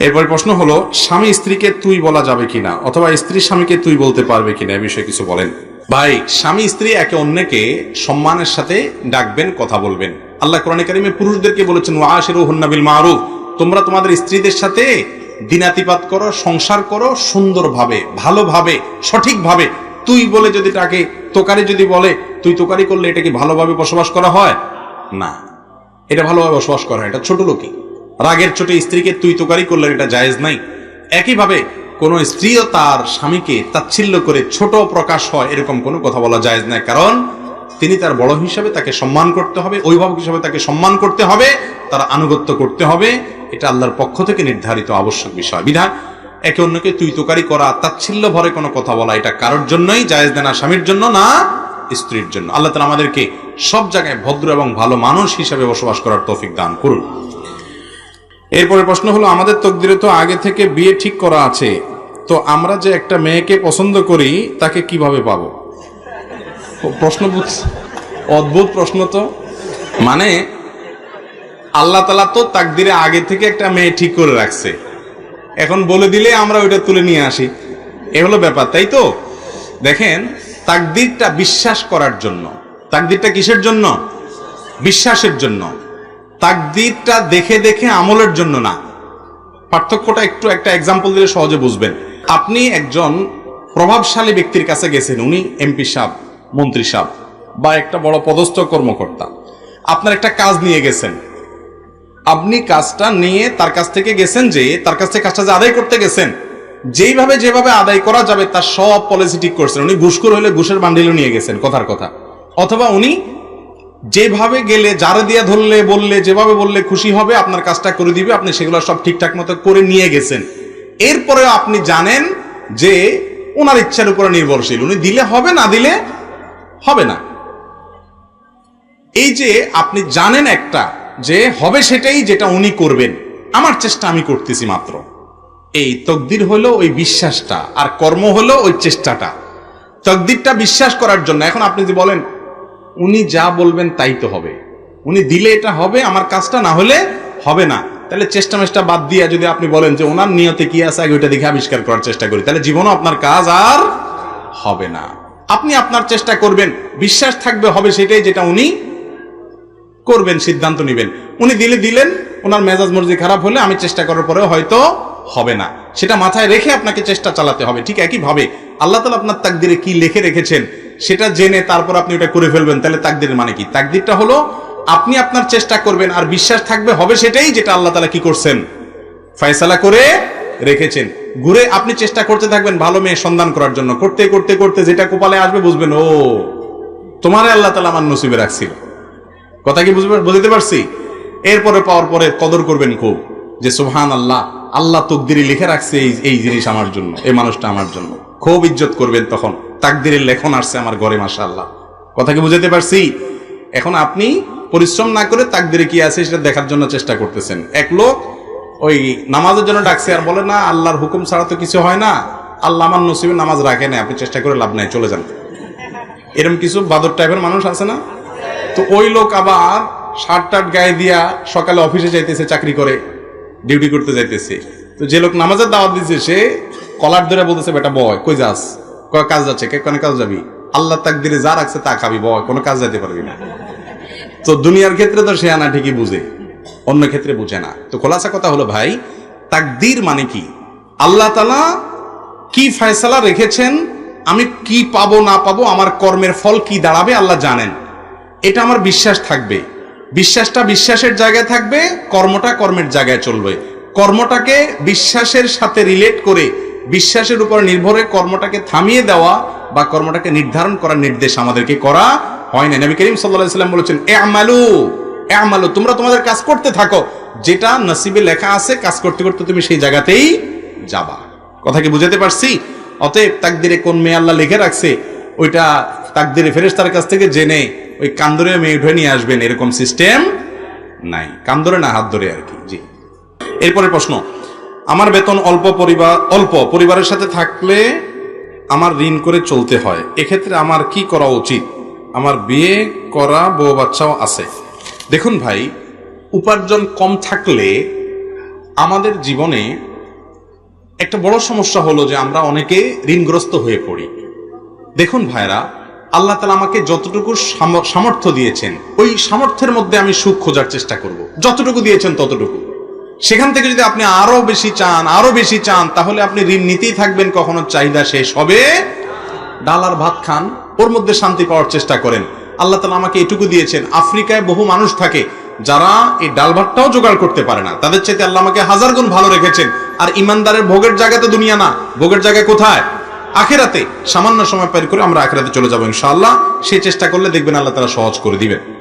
এরপরে প্রশ্ন হলো, স্বামী স্ত্রীকে তুই বলা যাবে কিনা? অথবা স্ত্রী স্বামীকে তুই বলতে পারবে কিনা? এ বিষয়ে কিছু বলেন। ভাই, স্বামী স্ত্রী একে অন্যকে সম্মানের সাথে ডাকবেন, কথা বলবেন। আল্লাহ কোরআন কারিমে পুরুষদেরকে বলেছেন ওয়াশিরু হুন্নাবিল মারুফ। তোমরা তোমাদের স্ত্রীদের সাথে দিনাতিপাত করো, সংসার করো সুন্দরভাবে, ভালোভাবে, সঠিকভাবে। তুই বলে যদি তাকে তোকারি যদি বলে, তুই তোকারি করলে এটা কি ভালোভাবে বসবাস করা হয়? না। এটা ভালোভাবে বসবাস করা হয়। এটা ছোট লোকই। রাগের চোটে স্ত্রীকে তুই তোকারি করলে এটা জায়েজ নাই। একইভাবে কোন স্ত্রীও তার স্বামীকে তাচ্ছিল্য করে ছোট প্রকাশ হয়, এরকম কোনো কথা বলা জায়েজ নাই। কারণ তিনি তার বড় হিসাবে তাকে সম্মান করতে হবে, অভিভাবক হিসাবে তাকে সম্মান করতে হবে, তার আনুগত্য করতে হবে, এটা আল্লাহর পক্ষ থেকে নির্ধারিত আবশ্যক বিষয়। বিধান, একে অন্যকে তুই তোকারি করা, তাচ্ছিল্য ভরে কোনো কথা বলা, এটা কারোর জন্যই জায়েজ দেনা স্বামীর জন্য, না স্ত্রীর জন্য। আল্লাহ তালা আমাদেরকে সব জায়গায় ভদ্র এবং ভালো মানুষ হিসাবে বসবাস করার তৌফিক দান করুন। এরপরে প্রশ্ন হলো, আমাদের তকদিরে তো আগে থেকে বিয়ে ঠিক করা আছে। তো আমরা যে একটা মেয়েকে পছন্দ করি, তাকে কীভাবে পাব? প্রশ্ন অদ্ভুত প্রশ্ন তো। মানে আল্লাহ তালা তো তাকদিরে আগে থেকে একটা মেয়ে ঠিক করে রাখছে। এখন বলে দিলে আমরা ওইটা তুলে নিয়ে আসি। এ হলো ব্যাপার, তাই তো? দেখেন, তাকদিরটা বিশ্বাস করার জন্য। তাকদিরটা কিসের জন্য? বিশ্বাসের জন্য। তাকদিরটা দেখে দেখে আমলের জন্য না। পার্থক্যটা একটু একটা এক্সাম্পল দিলে সহজে বুঝবেন। আপনি একজন প্রভাবশালী ব্যক্তির কাছে গেছেন, উনি এমপি সাহেব, মন্ত্রী সাহেব, বা একটা বড় পদস্থ কর্মকর্তা। আপনার একটা কাজ নিয়ে গেছেন। আপনি কাজটা নিয়ে তার কাছ থেকে গেছেন যে, তার কাছ থেকে কাজটা যে আদায় করতে গেছেন, যেইভাবে যেভাবে আদায় করা যাবে তার সব পলিসি ঠিক করছেন। উনি ঘুষখোর হলে ঘুষের বান্ডিলও নিয়ে গেছেন, কথার কথা। অথবা উনি যেভাবে গেলে, যারে দিয়া ধরলে, বললে, যেভাবে বললে খুশি হবে, আপনার কাজটা করে দিবে, আপনি সেগুলো সব ঠিকঠাক মতো করে নিয়ে গেছেন। এরপরে আপনি জানেন যে ওনার ইচ্ছার উপরে নির্ভরশীল। উনি দিলে হবে, না দিলে হবে না। এই যে আপনি জানেন একটা, যে হবে সেটাই যেটা উনি করবেন। আমার চেষ্টা আমি করতেছি মাত্র। এই তকদির হলো ওই বিশ্বাসটা, আর কর্ম হলো ওই চেষ্টাটা। তকদিরটা বিশ্বাস করার জন্য, এখন আপনি যদি বলেন উনি যা বলবেন তাই তো হবে। উনি দিলে এটা হবে, আমার কাজটা না হলে হবে না। তাহলে চেষ্টা মেষ্টা বাদ দিয়ে যদি আপনি বলেন যে ওনার নিয়তে কি আছে, আগে ওইটা দেখে আবিষ্কার করার চেষ্টা করি। তাহলে জীবনও আপনার কাজ আর হবে না। আপনি আপনার চেষ্টা করবেন, বিশ্বাস থাকবে, হবে সেটাই যেটা উনি করবেন, সিদ্ধান্ত নেবেন। উনি দিলে দিলেন, ওনার মেজাজ মর্জি খারাপ হলে আমি চেষ্টা করার পরেও হয়তো হবে না। সেটা মাথায় রেখে আপনাকে চেষ্টা চালাতে হবে, ঠিক একইভাবে। আল্লাহ তালা আপনার তাকদিরে কি লিখে রেখেছেন সেটা জেনে তারপর আপনি ওটা করে ফেলবেন। তাহলে তাকদির মানে কি? তাকদিরটা হলো, আপনি আপনার চেষ্টা করবেন আর বিশ্বাস থাকবে, হবে সেটাই যেটা আল্লাহ তালা কি করছেন। ফয়সালা করে রেখেছেন। ঘুরে আপনি চেষ্টা করতে থাকবেন ভালো মেয়ে সন্ধান করার জন্য। করতে করতে করতে যেটা কোপালে আসবে বুঝবেন, ও, তোমারে আল্লাহ তালা আমার নসিবে রাখছিল। কথা কি বুঝবে বুঝতে পারছি? এরপরে পাওয়ার পরে কদর করবেন খুব, যে সুহান আল্লাহ আল্লাহ তকদিরি লিখে রাখছে এই এই জিনিস আমার জন্য, এই মানুষটা আমার জন্য। খুব ইজ্জত করবেন তখন। তাকদিরের লেখন আসছে আমার ঘরে মাসা আল্লাহ কথা কি বুঝতে পারছি? এখন আপনি পরিশ্রম না করে তাকদিরে কি আছে সেটা দেখার জন্য চেষ্টা করতেছেন। এক লোক ওই নামাজের জন্য ডাকছে আর বলে, না, আল্লাহর হুকুম ছাড়া তো কিছু হয় না। আল্লাহ আমার নসিবে নামাজ রাখে না আপনি চেষ্টা করে লাভ নাই, চলে যান। এরকম কিছু বাদর টাইপের মানুষ আছে না? তো ওই লোক আবার শার্ট টার্ট গায়ে দিয়া সকালে অফিসে যাইতেছে, চাকরি করে, ডিউটি করতে যাইতেছে। তো যে লোক নামাজের দাওয়াত দিচ্ছে সে কলার ধরে বলতেছে, বেটা বয়, কই যাস? কাজ যাচ্ছে? কে কোন কাজ যাবি? আল্লাহ তাক দিলে যা রাখছে তা খাবি বয় কোনো কাজ যাইতে পারবি না। তো দুনিয়ার ক্ষেত্রে তো সে আনা ঠিকই বুঝে, অন্য ক্ষেত্রে বুঝে না। তো খোলাসা কথা হলো ভাই, তাকদির মানে কি? আল্লাহ তালা কি ফয়সালা রেখেছেন, আমি কি পাবো, না পাবো, আমার কর্মের ফল কি দাঁড়াবে আল্লাহ জানেন। এটা আমার বিশ্বাস থাকবে। বিশ্বাসটা বিশ্বাসের জায়গায় থাকবে, কর্মটা কর্মের জায়গায় চলবে। কর্মটাকে বিশ্বাসের সাথে রিলেট করে বিশ্বাসের উপর নির্ভরে কর্মটাকে থামিয়ে দেওয়া বা কর্মটাকে নির্ধারণ করার নির্দেশ আমাদেরকে করা হয় না নবী করিম সাল্লাহ সাল্লাম বলেছেন এ আমালু এ আমালু তোমরা তোমাদের কাজ করতে থাকো। যেটা নসিবে লেখা আছে, কাজ করতে করতে তুমি সেই জায়গাতেই যাবা। কথা কি বুঝাতে পারছি? অতএব তাকদিরে কোন মেয়ে আল্লাহ লিখে রাখছে, ওইটা তাকদিরে ফেরেস্তার কাছ থেকে জেনে ওই কান্দরে মেয়ে উঠে নিয়ে আসবেন, এরকম সিস্টেম নাই। কান্দরে না, হাত ধরে আর কি। জি। এরপরে প্রশ্ন আমার বেতন অল্প পরিবার, অল্প পরিবারের সাথে থাকলে আমার ঋণ করে চলতে হয়। এক্ষেত্রে আমার কি করা উচিত? আমার বিয়ে করা বউ বাচ্চাও আছে। দেখুন ভাই, উপার্জন কম থাকলে আমাদের জীবনে একটা বড় সমস্যা হলো যে আমরা অনেকে ঋণগ্রস্ত হয়ে পড়ি। দেখুন ভাইরা, আল্লাহ তালা আমাকে যতটুকু সাম- সামর্থ্য দিয়েছেন, ওই সামর্থ্যের মধ্যে আমি সুখ খোঁজার চেষ্টা করব। যতটুকু দিয়েছেন ততটুকু। সেখান থেকে যদি আপনি আরও বেশি চান, আরও বেশি চান, তাহলে আপনি ঋণ নিতেই থাকবেন, কখনো চাহিদা শেষ হবে। ডাল আর ভাত খান, ওর মধ্যে শান্তি পাওয়ার চেষ্টা করেন। আল্লাহ তালা আমাকে এটুকু দিয়েছেন, আফ্রিকায় বহু মানুষ থাকে যারা এই ডাল ভাতটাও জোগাড় করতে পারে না। তাদের চাইতে আল্লাহ আমাকে হাজার গুণ ভালো রেখেছেন। আর ইমানদারের ভোগের জায়গা তো দুনিয়া না, ভোগের জায়গায় কোথায়? আখেরাতে সামান্য সময় পার করে আমরা আখেরাতে চলে যাব ইনশাআল্লাহ। সেই চেষ্টা করলে দেখবেন আল্লাহ তারা সহজ করে দিবেন।